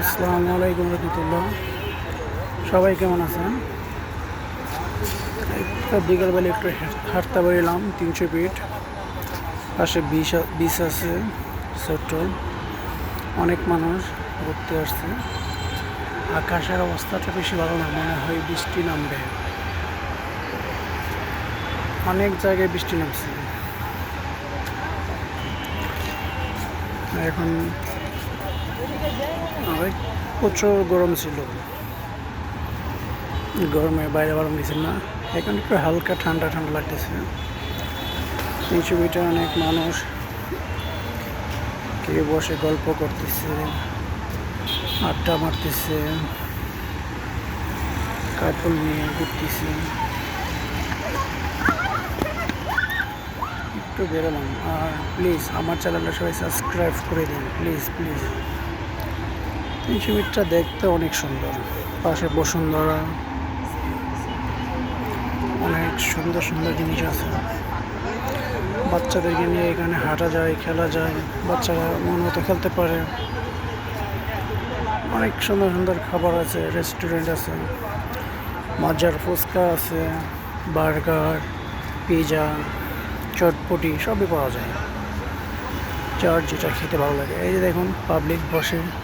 আসসালামু আলাইকুম রহমতুল্লাহ। সবাই কেমন আছেন? বিকালবেলা একটু হাঁট- হাঁটতে বেরিলাম, তিনশো ফিট পাশে বিষ বিষ আছে, ছোট্ট। অনেক মানুষ ঘুরতে আসছে। আকাশের অবস্থাটা বেশি ভালো না, মনে হয় বৃষ্টি নামবে। অনেক জায়গায় বৃষ্টি নামছে। এখন প্রচুর গরম ছিল। গরমে বাইরে বারণ দিচ্ছে না। এখন একটু হালকা ঠান্ডা ঠান্ডা লাগতেছে। এই ছবিটা অনেক মানুষ কে বসে গল্প করতেছে, আড্ডা মারতেছে কাপল নিয়ে ঘুরতেছে। একটু বেরোলাম। আর প্লিজ আমার চ্যানেলটা সবাই সাবস্ক্রাইব করে দিন। Please please. এই ছবিটা দেখতে অনেক সুন্দর। পাশে বসুন্ধরা। অনেক সুন্দর সুন্দর জিনিস আছে। বাচ্চাদেরকে নিয়ে এখানে হাঁটা যায়, খেলা যায়। বাচ্চারা মন মতো খেলতে পারে। অনেক সুন্দর সুন্দর খাবার আছে রেস্টুরেন্ট আছে। মাজার ফুচকা আছে, বার্গার, পিজা, চটপটি, সবই পাওয়া যায়। যার যেটা খেতে ভালো লাগে। এই যে দেখুন পাবলিক বসে।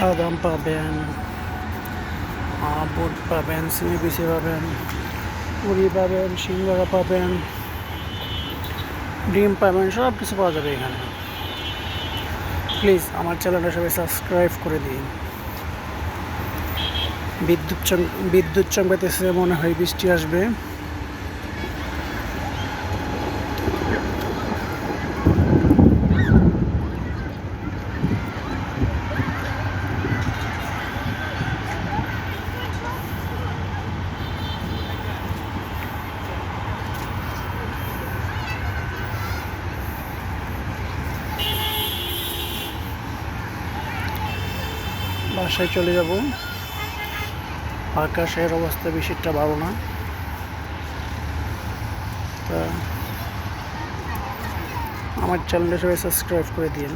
বাদাম পাবেন বুট পাবেন সিমি বিচি পাবেন, পুরি পাবেন, সিঙ্গারা পাবেন, ডিম পাবেন সব কিছু পাওয়া যাবে এখানে। প্লিজ আমার চ্যানেলটা সবাই সাবস্ক্রাইব করে দিন। বিদ্যুৎ বিদ্যুৎ চমকাতেছে মনে হয় বৃষ্টি আসবে। বাসায় চলে যাব। আকাশের অবস্থা বেশিটা ভালো না। তা আমার চ্যানেলটা সবাই সাবস্ক্রাইব করে দিন